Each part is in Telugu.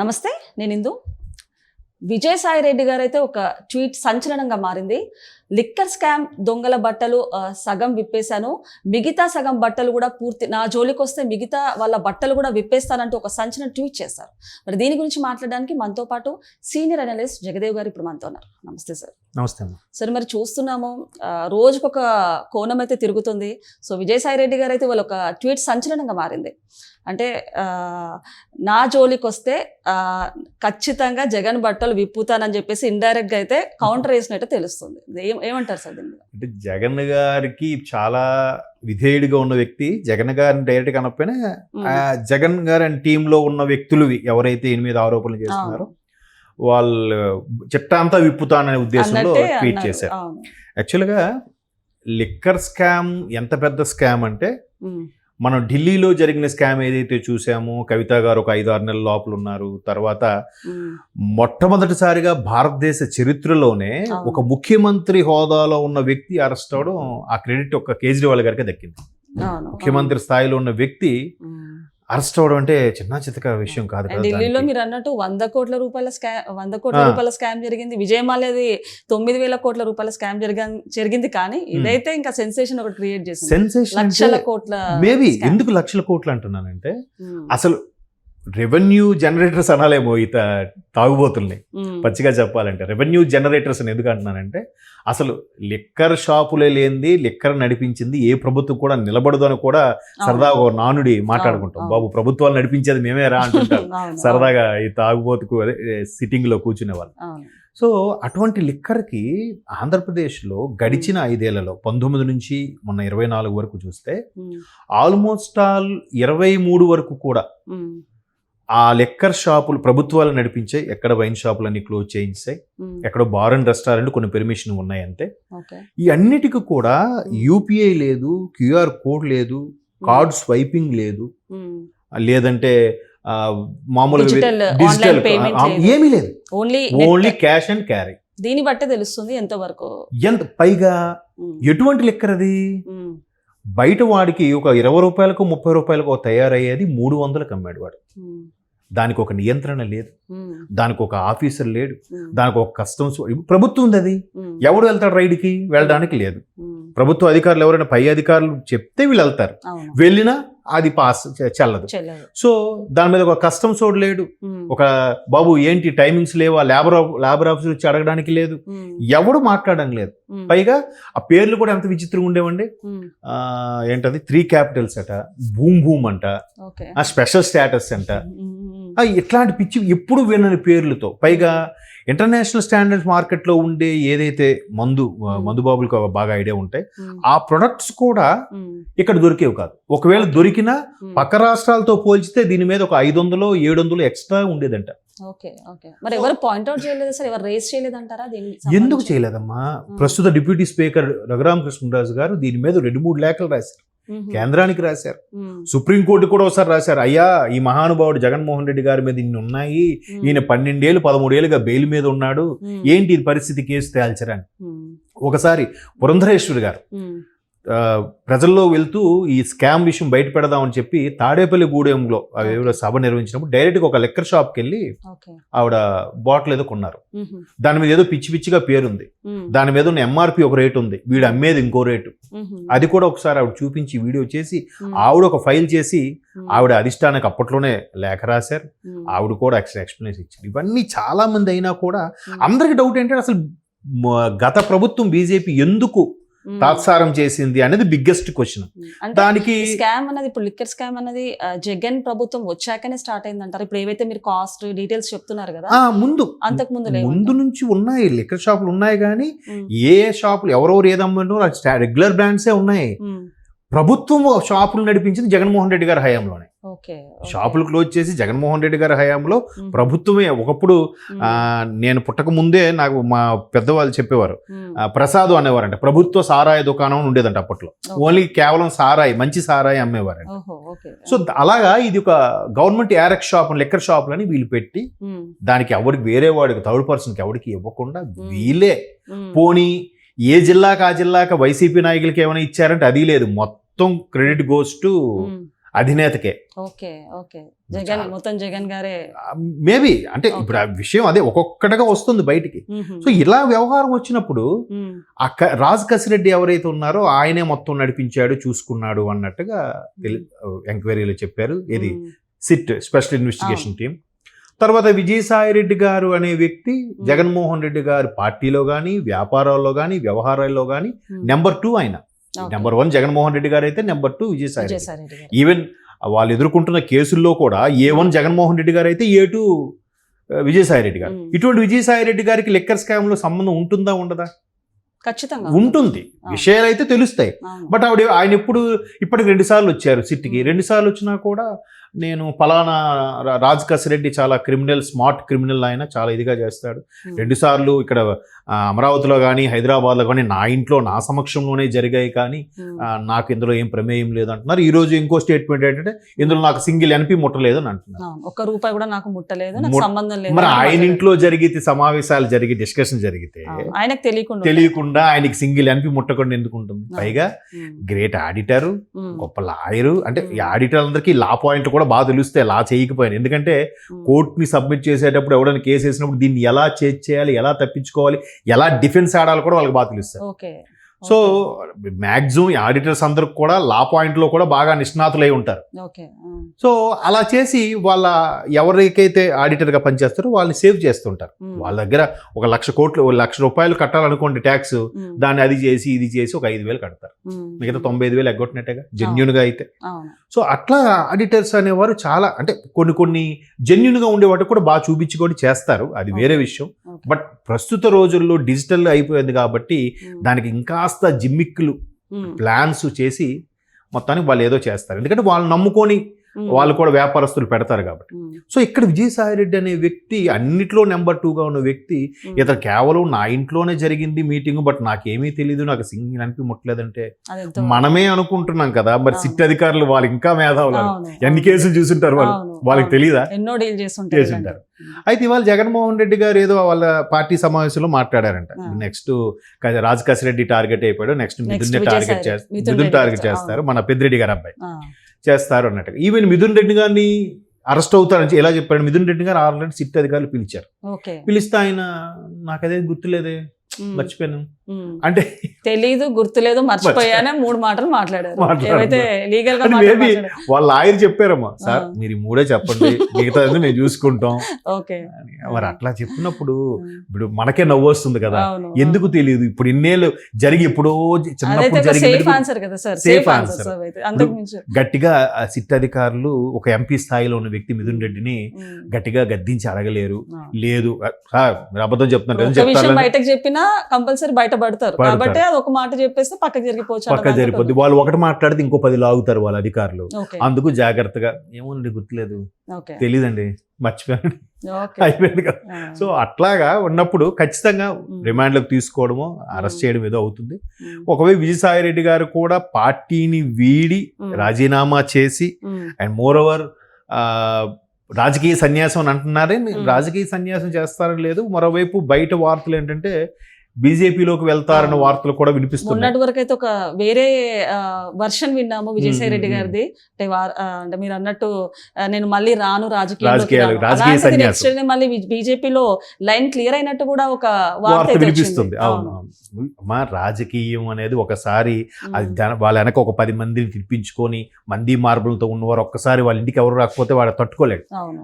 నమస్తే నేను ఇందు. విజయసాయి రెడ్డి గారు అయితే ఒక ట్వీట్ సంచలనంగా మారింది. లిక్కర్ స్కామ్ దొంగల బట్టలు సగం విప్పేశాను. మిగతా సగం బట్టలు కూడా పూర్తి నా జోలికి వస్తే మిగతా వాళ్ళ బట్టలు కూడా విప్పేస్తానంటూ ఒక సంచలన ట్వీట్ చేశారు. మరి దీని గురించి మాట్లాడడానికి మనతో పాటు సీనియర్ అనలిస్ట్ జగదేవ్ గారు ఇప్పుడు మనతో ఉన్నారు. నమస్తే సార్. నమస్తే సరే మరి చూస్తున్నాము రోజుకొక కోణం అయితే తిరుగుతుంది. సో విజయసాయి రెడ్డి గారు అయితే వాళ్ళ ఒక ట్వీట్ సంచలనంగా మారింది. అంటే నా జోలికి వస్తే ఖచ్చితంగా జగన్ బట్టలు విప్పుతానని చెప్పేసి ఇండైరెక్ట్గా అయితే కౌంటర్ వేసినట్టు తెలుస్తుంది. ఏం ఏమంటారు సార్ అంటే జగన్ గారికి చాలా విధేయుడిగా ఉన్న వ్యక్తి. జగన్ గారిని డైరెక్ట్ కనకపోయినా జగన్ గారి అండ్ టీంలో ఉన్న వ్యక్తులు ఎవరైతే ఈయన మీద ఆరోపణలు చేస్తున్నారో వాళ్ళు చిట్టా అంతా విప్పుతాననే ఉద్దేశంలో ట్వీట్. చేశారు. యాక్చువల్గా లిక్కర్ స్కామ్ ఎంత పెద్ద స్కామ్ అంటే మనం ఢిల్లీలో జరిగిన స్కామ్ ఏదైతే చూసామో కవిత గారు ఒక ఐదు ఆరు నెలల లోపల ఉన్నారు. తర్వాత మొట్టమొదటిసారిగా భారతదేశ చరిత్రలోనే. ఒక ముఖ్యమంత్రి హోదాలో ఉన్న వ్యక్తి అరెస్ట్ అవడం ఆ క్రెడిట్ ఒక కేజ్రీవాల్ గారికి దక్కింది. ముఖ్యమంత్రి స్థాయిలో ఉన్న వ్యక్తి. అరెస్ట్ అవడం అంటే చిన్న చితక విషయం కాదు ఢిల్లీలో. మీరు అన్నట్టు వంద కోట్ల రూపాయల స్కామ్ వంద కోట్ల. రూపాయల స్కామ్ జరిగింది విజయమాల్యది తొమ్మిది వేల కోట్ల రూపాయల స్కామ్ జరిగి జరిగింది కానీ ఇదైతే ఇంకా సెన్సేషన్ ఒకటి క్రియేట్ చేసింది సెన్సేషన్ లక్షల కోట్ల మేబీ. ఎందుకు లక్షల కోట్లు అంటున్నానంటే ఉమ్, అసలు రెవెన్యూ జనరేటర్స్ అనాలేమో ఈ తా- తాగుబోతుల్ని పచ్చిగా చెప్పాలంటే రెవెన్యూ జనరేటర్స్ అని ఎందుకు అంటున్నానంటే అసలు లిక్కర్ షాపులే లేనిది లిక్కర్ నడిపించింది ఏ ప్రభుత్వం కూడా నిలబడదు అని కూడా సరదాగా నానుడి మాట్లాడుకుంటాం. బాబు ప్రభుత్వాలు నడిపించేది మేమే రా అంటుంటారు. అవును, సరదాగా ఈ తాగుబోతుకు అదే సిట్టింగ్లో కూర్చునే వాళ్ళు సో అటువంటి లిక్కర్కి ఆంధ్రప్రదేశ్లో గడిచిన ఐదేళ్ళలో పంతొమ్మిది నుంచి మొన్న ఇరవై నాలుగు వరకు చూస్తే ఆల్మోస్ట్ ఆల్ ఇరవై మూడు వరకు కూడా ఆ లిక్కర్ షాపులు ప్రభుత్వాలు నడిపించాయి ఎక్కడ వైన్ షాపులన్నీ క్లోజ్ చేయించాయి ఉమ్, ఎక్కడో బార్ అండ్ రెస్టారెంట్ కొన్ని పెర్మిషన్ ఉన్నాయంటే ఈ అన్నిటికీ కూడా యూపీఐ లేదు క్యూఆర్ కోడ్ లేదు కార్డ్ స్వైపింగ్ లేదు లేదంటే ఆ, మామూలు Digital, డిజిటల్. ఏమీ లేదు. Only only. Cash and carry దీన్ని బట్టే తెలుస్తుంది ఎంతవరకు? ఎంత పైగా ఎటువంటి లెక్కర్ అది? బయట వాడికి ఒక ఇరవై రూపాయలకు ముప్పై రూపాయలకు తయారయ్యేది మూడు వందలకు అమ్మాడు వాడు. దానికి ఒక నియంత్రణ లేదు. దానికి ఒక ఆఫీసర్ లేడు. దానికి ఒక కస్టమ్స్ ప్రభుత్వం ఉంది అది ఎవడు వెళ్తాడు రైడ్కి? వెళ్ళడానికి లేదు. ప్రభుత్వ అధికారులు ఎవరైనా పై అధికారులు చెప్తే వీళ్ళు వెళ్తారు. వెళ్ళినా అది పాస్ చెల్లదు. సో దాని మీద ఒక కస్టమ్స్ వాడు లేడు. ఒక బాబు ఏంటి టైమింగ్స్ లేవా? లేబర్ లేబర్ ఆఫీసర్ వచ్చి అడగడానికి లేదు. ఎవడు మాట్లాడడం లేదు. పైగా ఆ పేర్లు కూడా ఎంత విచిత్రంగా ఉండేవండి. ఏంటది? త్రీ క్యాపిటల్స్ అట. భూమ్ భూమ్ అంట. స్పెషల్ స్టేటస్ అంట. ఇట్లాంటి పిచ్చి ఎప్పుడు వినని పేర్లతో. పైగా ఇంటర్నేషనల్ స్టాండర్డ్స్ మార్కెట్లో ఉండే ఏదైతే మందు ఆ, మందు బాబులకు బాగా ఐడియా ఉంటాయి ఆ ప్రొడక్ట్స్ కూడా ఇక్కడ దొరికేవి కాదు. ఒకవేళ దొరికినా. పక్క రాష్ట్రాలతో పోల్చితే దీని మీద ఒక ఐదు వందలు ఏడు వందలు ఎక్స్ట్రా ఉండేదంట. Okay okay. మరి ఎవరు పాయింట్అవుట్ చేయలేదు సార్? ఎవరు రేస్ చేయలేదంటారా? దీనికి ఎందుకు? చేయలేదమ్మా? ప్రస్తుత డిప్యూటీ స్పీకర్ రఘురామ కృష్ణరాజు గారు దీని మీద రెండు మూడు లేఖలు రాశారు. కేంద్రానికి రాశారు. సుప్రీంకోర్టు కూడా ఒకసారి రాశారు. అయ్యా ఈ మహానుభావుడు జగన్మోహన్ రెడ్డి గారి మీద ఇన్ని ఉన్నాయి. ఈయన పన్నెండేళ్ళు పదమూడేళ్ళుగా బెయిల్ మీద ఉన్నాడు. ఏంటి పరిస్థితి? కేసు తేల్చరని. ఒకసారి పురంధరేశ్వరి గారు ప్రజల్లో వెళ్తూ ఈ స్కామ్ విషయం బయట పెడదామని చెప్పి తాడేపల్లి గూడెంలో ఎవరో సభ నిర్వహించినప్పుడు డైరెక్ట్గా ఒక లెక్కర్ షాప్కి వెళ్ళి ఆవిడ బాటిల్ ఏదో కొన్నారు. దాని మీద ఏదో పిచ్చి పిచ్చిగా పేరుంది. దాని మీద ఉన్న ఎంఆర్పి ఒక రేటు ఉంది. వీడు అమ్మేది ఇంకో రేటు. అది కూడా ఒకసారి ఆవిడ చూపించి వీడియో చేసి ఆవిడ ఒక ఫైల్ చేసి ఆవిడ అధిష్టానికి అప్పట్లోనే లేఖ రాశారు. ఆవిడ కూడా ఎక్స్ప్లెనేషన్ ఇచ్చారు. ఇవన్నీ చాలా మంది అయినా కూడా అందరికి డౌట్ ఏంటంటే అసలు గత ప్రభుత్వం బీజేపీ ఎందుకు తాత్సారం చేసింది అనేది బిగ్గెస్ట్ క్వశ్చన్ దానికి స్కామ్ అన్నది ఇప్పుడు లిక్కర్ స్కామ్ అన్నది ఆ, జగన్ ప్రభుత్వం వచ్చాకనే స్టార్ట్ అయింది అంటారు ఇప్పుడు ఏవైతే మీరు కాస్ట్ డీటెయిల్స్ చెప్తున్నారు కదా ముందు. అంతకు ముందు ముందు నుంచి ఉన్నాయి లిక్కర్ షాపులు ఉన్నాయి కానీ ఏ షాపులు ఎవరెవరు ఏదమ్మంటారో రెగ్యులర్ బ్రాండ్సే ఉన్నాయి. ప్రభుత్వం షాపులు నడిపించింది జగన్మోహన్ రెడ్డి గారి హయాంలోనే. షాపులు క్లోజ్ చేసి జగన్మోహన్ రెడ్డి గారి హయాంలో ప్రభుత్వమే. ఒకప్పుడు నేను పుట్టక ముందే నాకు మా పెద్దవాళ్ళు చెప్పేవారు. ప్రసాద్ అనేవారంట. ప్రభుత్వ సారాయి దుకాణం ఉండేదంట అప్పట్లో. ఓన్లీ కేవలం సారాయి మంచి సారాయి అమ్మేవారంట. సో అలాగా ఇది ఒక గవర్నమెంట్ యారెక్ షాప్ లిక్కర్ షాపులని వీళ్ళు పెట్టి దానికి ఎవరికి వేరే వాడికి థర్డ్ పర్సన్కి ఎవరికి ఇవ్వకుండా. వీళ్ళే. ఉమ్, పోనీ ఏ జిల్లాకు ఆ జిల్లాకు వైసీపీ నాయకులకి ఏమైనా ఇచ్చారంటే అది లేదు. మొత్తం credit goes to అధినేతకే. Okay okay. Jagan మొత్తం జగన్ గారే. మేబీ అంటే ఇప్పుడు ఆ విషయం అదే ఒక్కొక్కటిగా వస్తుంది బయటికి. సో ఇలా వ్యవహారం వచ్చినప్పుడు మ్మ్. ఆ క- రాజ్ కసిరెడ్డి ఎవరైతే ఉన్నారో ఆయనే మొత్తం నడిపించాడు చూసుకున్నాడు అన్నట్టుగా ఎంక్వైరీలో చెప్పారు. ఇది. సిట్ స్పెషల్ ఇన్వెస్టిగేషన్ టీం తర్వాత విజయసాయి రెడ్డి గారు అనే వ్యక్తి జగన్మోహన్ రెడ్డి గారి పార్టీలో కానీ వ్యాపారాల్లో కానీ వ్యవహారాల్లో కానీ. నెంబర్ టూ ఆయన. నెంబర్ వన్ జగన్మోహన్ రెడ్డి గారు అయితే నెంబర్ టూ విజయసాయి. ఈవెన్ వాళ్ళు ఎదుర్కొంటున్న కేసుల్లో కూడా ఏ వన్ జగన్మోహన్ రెడ్డి గారు అయితే ఏ టూ విజయసాయి రెడ్డి గారు. మ్మ్. ఇటువంటి విజయసాయి రెడ్డి గారికి లెక్కర్ స్కామ్లో సంబంధం ఉంటుందా ఉండదా? ఖచ్చితంగా ఉంటుంది. విషయాలు అయితే తెలుస్తాయి. బట్ ఆవిడ ఆయన ఎప్పుడు ఇప్పటికి రెండు సార్లు వచ్చారు సిట్కి. రెండు సార్లు వచ్చినా కూడా నేను ఫలానా రా- రాజ్ కసిరెడ్డి చాలా క్రిమినల్ స్మార్ట్ క్రిమినల్ ఆయన చాలా ఇదిగా చేస్తాడు మ్మ్. రెండు సార్లు ఇక్కడ అమరావతిలో కానీ హైదరాబాద్లో కానీ నా ఇంట్లో నా సమక్షంలోనే జరిగాయి కానీ. ఆ, నాకు ఇందులో ఏం ప్రమేయం లేదు అంటున్నారు ఈ రోజు ఇంకో స్టేట్మెంట్ ఏంటంటే ఇందులో నాకు సింగిల్ ఎన్పి ముట్టలేదు అని అంటున్నారు. ఒక్క రూపాయి కూడా నాకు ముట్టలేదు సంబంధం లేదు మరి ఆయన. ఇంట్లో జరిగితే సమావేశాలు జరిగి డిస్కషన్ జరిగితే. ఆయనకు తెలియకుండా తెలియకుండా ఆయనకి సింగిల్ ఎన్పి ముట్టకుండా ఎందుకు ఉంటుంది పైగా మ్మ్. Great auditor. గొప్ప లాయరు అంటే ఈ. ఆడిటర్ అందరికీ లా పాయింట్ కూడా బాగా తెలుస్తాయి లా చేయకపోయినా. ఎందుకంటే. కోర్టుని సబ్మిట్ చేసేటప్పుడు ఎవడైనా కేసు వేసినప్పుడు దీన్ని ఎలా చేజ్ చేయాలి ఎలా తప్పించుకోవాలి ఎలా డిఫెన్స్ ఆడాలి కూడా వాళ్ళకి బాగా తెలుస్తాయి ఓకే. సో మ్యాక్సిమం ఆడిటర్స్ అందరికి కూడా లా పాయింట్లో కూడా బాగా నిష్ణాతులై ఉంటారు. సో అలా చేసి వాళ్ళ ఎవరికైతే ఆడిటర్గా పనిచేస్తారో వాళ్ళని సేవ్ చేస్తుంటారు. వాళ్ళ దగ్గర ఒక లక్ష కోట్లు లక్ష రూపాయలు కట్టాలనుకోండి ట్యాక్స్ దాన్ని అది చేసి ఇది చేసి ఒక ఐదు వేలు కడతారు. మిగతా తొంభై ఐదు వేలు ఎగ్గొట్టినట్టుగా జెన్యున్గా అయితే. సో అట్లా ఆడిటర్స్ అనేవారు చాలా అంటే కొన్ని కొన్ని జెన్యున్గా ఉండే వాటికి కూడా బాగా చూపించుకొని చేస్తారు. అది వేరే విషయం. బట్ ప్రస్తుత రోజుల్లో డిజిటల్ అయిపోయింది కాబట్టి. దానికి ఇంకాస్త జిమ్మిక్కులు మ్మ్. ప్లాన్స్ చేసి మొత్తానికి వాళ్ళు ఏదో చేస్తారు ఎందుకంటే వాళ్ళు నమ్ముకొని మ్మ్. వాళ్ళు కూడా వ్యాపారస్తులు పెడతారు కాబట్టి. సో ఇక్కడ విజయసాయి రెడ్డి అనే వ్యక్తి అన్నిట్లో నెంబర్ టూగా ఉన్న వ్యక్తి. ఇతను కేవలం నా ఇంట్లోనే జరిగింది మీటింగ్ బట్ నాకేమీ తెలియదు నాకు సింగిల్ అనిపి ముట్టలేదంటే అది ఎంతో- మనమే అనుకుంటున్నాం కదా మరి. సిట్ అధికారులు వాళ్ళు ఇంకా మేధావులు ఎన్ని. కేసులు చూసుంటారు వాళ్ళు వాళ్ళకి. తెలియదా ఎన్నో డీల్ చేస్తుంటారు. అయితే ఇవాళ జగన్మోహన్ రెడ్డి గారు ఏదో వాళ్ళ పార్టీ సమావేశంలో మాట్లాడారంట. నెక్స్ట్ రాజ్ కసిరెడ్డి టార్గెట్ అయిపోయాడు నెక్స్ట్ మిథున్ టార్గెట్ రెడ్డి. చేస్తారు మిథున్ రెడ్డి టార్గెట్ చేస్తారు. మన పెద్దిరెడ్డి గారు అబ్బాయి చేస్తారు అన్నట్టుగా. ఈవెన్ మిథున్ రెడ్డి గారిని అరెస్ట్ అవుతారని ఎలా చెప్పాడు? మిథున్ రెడ్డి గారు ఆల్రెడీ సిట్ అధికారులు పిలిచారు. పిలిస్తే ఆయన నాకు అదే గుర్తులేదే. మర్చిపోయాను. అంటే తెలీదు గుర్తులేదు మర్చిపోయానే మూడు మాటలు మాట్లాడారు. ఏవైతే లీగల్గా. వాళ్ళ లాయర్ చెప్పారమ్మా సార్. మీరు మూడే చెప్పండి మిగతా మేము చూసుకుంటాం ఓకే. మరి అట్లా చెప్పినప్పుడు. ఇప్పుడు మనకే నవ్వు వస్తుంది కదా ఎందుకు తెలియదు ఇప్పుడు ఇన్నేళ్ళు జరిగి ఎప్పుడో చిన్నప్పుడు ఒక సేఫ్ జరిగి ఆన్సర్ కదా sir Safe safe answer. Answer అయితే అంతకు మించి గట్టిగా సిట్ అధికారులు ఒక ఎంపీ స్థాయిలో ఉన్న వ్యక్తి మిథున్ రెడ్డిని. గట్టిగా గద్దించి అడగలేరు. లేదు సార్ మీరు అబద్ధం చెప్తున్నారు బయటకు చెప్పినా కంపల్సరీ బయట పడతారు పడతారు. కాబట్టి అది ఒక మాట చెప్పేస్తే పక్కకి జరిగిపోవచ్చు పక్క దాంట్లో జరిపోద్ది వాళ్ళు ఒకటి మాట్లాడితే ఇంకో పది లాగుతారు వాళ్ళ అధికారులు అందుకు జాగ్రత్తగా ఏముంది గుర్తులేదు తెలీదండి మర్చిపోయాను అయిపోయింది కదా. సో అట్లాగా ఉన్నప్పుడు ఖచ్చితంగా. రిమాండ్లోకి తీసుకోవడమో అరెస్ట్. చేయడం ఏదో అవుతుంది మ్మ్. ఒకవేళ విజయసాయి రెడ్డి గారు కూడా పార్టీని వీడి. రాజీనామా చేసి. అండ్ మోర్ ఓవర్ రాజకీయ సన్యాసం అని అంటున్నారే. రాజకీయ సన్యాసం చేస్తారని లేదు మరోవైపు బయట వార్తలు ఏంటంటే బీజేపీలోకి వెళ్తారన్న. వార్తలు కూడా వినిపిస్తున్నాయి. మొన్నటి వరకు అయితే ఒక వేరే వర్షన్ విన్నాము విజయసాయి రెడ్డి. గారిది. అంటే అంటే మీరు అన్నట్టు నేను మళ్ళీ రాను రాజకీయాలు- మళ్ళీ బీజేపీలో లైన్ క్లియర్ అయినట్టు కూడా ఒక వార్త వినిపిస్తుంది. అవును. మా రాజకీయం అనేది ఒకసారి అది వాళ్ళ వెనక ఒక పది మందిని తిప్పించుకొని మంది మార్బులతో ఉన్నవారు ఒక్కసారి వాళ్ళ ఇంటికి ఎవరు రాకపోతే వాడు తట్టుకోలేడు.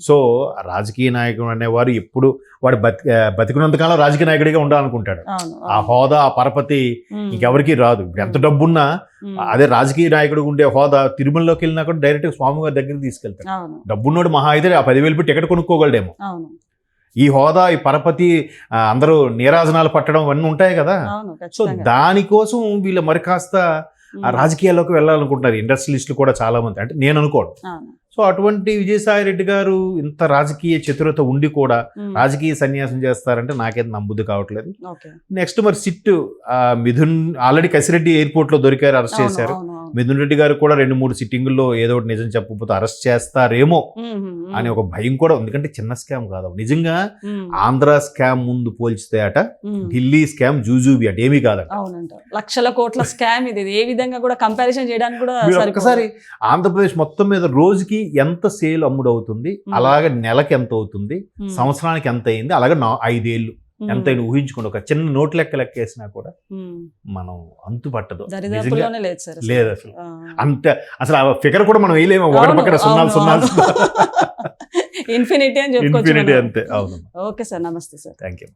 సో రాజకీయ నాయకుడు అనేవారు ఎప్పుడు వాడు బతి బతికినంతకాలం రాజకీయ నాయకుడిగా ఉండాలనుకుంటాడు. ఆ హోదా ఆ పరపతి. ఇంకెవరికి రాదు. ఎంత డబ్బున్నా. అదే రాజకీయ నాయకుడు ఉండే హోదా తిరుమలలోకి వెళ్ళినా కూడా డైరెక్ట్ స్వామి గారి దగ్గరికి తీసుకెళ్తాడు. డబ్బున్నోడు మహా అయితే ఆ పదివేలు పెట్టి టికెట్ కొనుక్కోగలడేమో. ఈ హోదా ఈ పరపతి అందరూ నీరాజనాలు పట్టడం అవన్నీ ఉంటాయి కదా. సో దానికోసం వీళ్ళు మరి కాస్త. రాజకీయాల్లోకి వెళ్ళాలనుకుంటున్నారు. ఇండస్ట్రియలిస్టులు కూడా చాలా మంది. అంటే నేను అనుకోను. అవును. సో అటువంటి విజయసాయి రెడ్డి గారు ఇంత రాజకీయ చతురత ఉండి కూడా రాజకీయ సన్యాసం చేస్తారంటే నాకైతే నమ్ముద్ది కావట్లేదు. నెక్స్ట్ మరి సిట్ మిథున్ ఆల్రెడీ కసిరెడ్డి ఎయిర్పోర్ట్లో దొరికారు అరెస్ట్ చేశారు. మిథున్ రెడ్డి గారు కూడా రెండు మూడు సిట్టింగుల్లో ఏదో ఒకటి నిజం చెప్పకపోతే అరెస్ట్ చేస్తారేమో అనే ఒక భయం కూడా ఎందుకంటే చిన్న స్కామ్ కాదు. నిజంగా ఆంధ్ర స్కామ్ ముందు పోల్చితే అట. ఢిల్లీ స్కామ్ జూజూబి అట ఏమీ కాదట. అవునంట. లక్షల కోట్ల స్కామ్ ఇది. ఏ విధంగా కూడా కంపారిజన్ చేయడానికి కూడా. ఒక్కసారి ఆంధ్రప్రదేశ్ మొత్తం మీద రోజుకి ఎంత సేల్ అమ్ముడు అవుతుంది Hmm. అలాగే నెలకి ఎంత అవుతుంది సంవత్సరానికి ఎంత అయింది అలాగే నా ఐదేళ్ళు ఎంత అయినా ఊహించుకోండి. ఒక చిన్న నోట్ లెక్క లెక్క వేసినా కూడా. మనం అంతు పట్టదు లేదు సార్ అసలు. అంత అసలు ఆ ఫిగర్ కూడా మనం వేయలేము? ఒకటి పక్కన సున్నాలు సున్నాలు. ఇన్ఫినిటీ అని ఇన్ఫినిటీ. అంతే అవును. ఓకే సార్ నమస్తే సార్. Thank you